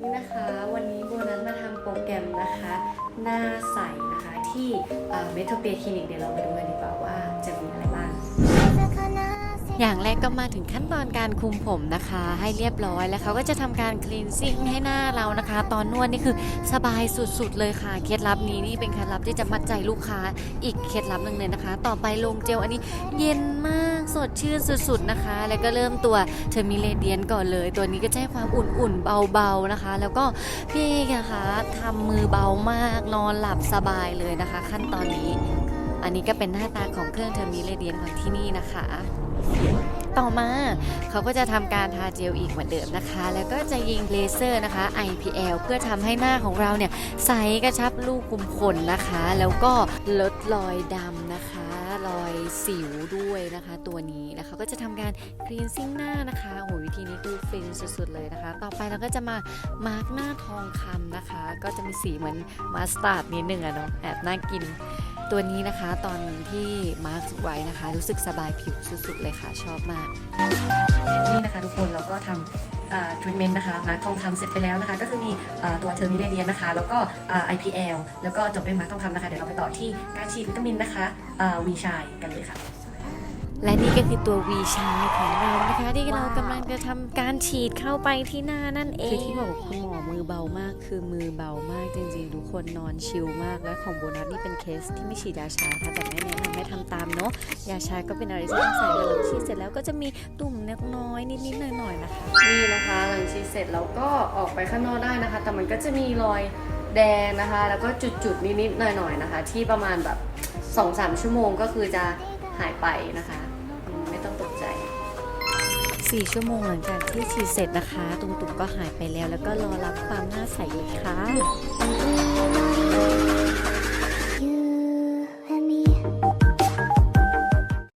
นี่นะคะวันนี้โบนัสมาทำโปรแกรมนะคะ หน้าใสนะคะที่เมโทเปียคลินิกเดี๋ยวเรามาดูกันดีกว่าว่าจะมีอะไรบ้าง อย่างแรกก็มาถึงขั้นตอนการคุมผมนะคะ ให้เรียบร้อยแล้วเขาก็จะทำการคลีนซิ่งให้หน้าเรานะคะ ตอนนวดนี่คือสบายสุดๆเลยค่ะ เคล็ดลับนี้นี่เป็นเคล็ดลับที่จะมัดใจลูกค้าอีกเคล็ดลับหนึ่งเลยนะคะ ต่อไปลงเจลอันนี้เย็นมาก สดชื่นสุดๆนะคะ แล้วก็เริ่มตัวเทอร์มิเลเดียนก่อนเลย ตัวนี้ก็จะให้ความอุ่นๆเบาๆนะคะ แล้วก็พี่นะคะทำมือเบามากนอนหลับสบายเลยนะคะ ขั้นตอนนี้อันนี้ก็เป็นหน้าตาของเครื่องเทอร์มิเลเดียนของที่นี่นะคะ ต่อมาเขาก็จะทำการทาเจลอีกเหมือนเดิมนะคะ แล้วก็จะยิงเลเซอร์นะคะ IPL เพื่อทำให้หน้าของเราเนี่ยใสกระชับลูกคุมขนนะคะ แล้วก็ลดรอยดำนะคะ สิวด้วยนะคะ ตัวนี้แล้วเขาก็จะทำการคลีนซิ่งหน้านะคะโหวิธีนี้คือฟินสุดๆเลยนะคะ ต่อไปเราก็จะมามาร์กหน้าทองคำนะคะ ก็จะมีสีเหมือนมาสตาร์ดนิดนึงอะเนาะแอบน่ากินตัวนี้นะคะตอนที่มาร์กไว้นะคะ รู้สึกสบายผิวสุดๆเลยค่ะชอบมาก นี่นะคะทุกคนเราก็ทำ ทรีทเมนต์นะคะมาร์คทองคำเสร็จไปแล้วนะคะ ก็คือมีเอ่อตัวเทอร์มิเเดียนนะคะ แล้วก็อ่า IPL แล้วก็จบด้วยมาร์คทองคำนะคะ เดี๋ยวเราไปต่อที่การฉีดวิตามินนะคะวีชายกันเลยค่ะและนี่ก็คือตัว V ชายของเรานะคะ ที่เรากำลังจะทำการฉีดเข้าไปที่หน้านั่นเองคือที่บอกว่าคุณหมอมือเบามากคือมือเบามากจริงๆทุก คนนอนชิลมากและของโบนัสนี่เป็นเคสที่ไม่ฉีดยาชาค่ะแต่ไม่แนะนำให้ทำตามเนาะยาชาก็เป็นอะไรที่ต้องใส่หลังฉีดเสร็จแล้วก็จะมีตุ่มเล็กน้อยนิดๆหน่อยๆนะคะนี่นะคะหลังฉีดเสร็จเราก็ออกไปข้างนอกได้นะคะ แต่มันก็จะมีรอยแดงนะคะ แล้วก็จุดๆนิดๆหน่อยๆนะคะ ที่ประมาณแบบ2-3ชั่วโมงก็คือจะหายไปนะคะอืมไม่ต้องตกใจ4 ชั่วโมงหลังจากที่ฉีดเสร็จนะคะ ตุ่มๆก็หายไปแล้ว แล้วก็รอรับความหน้าใสเลยค่ะ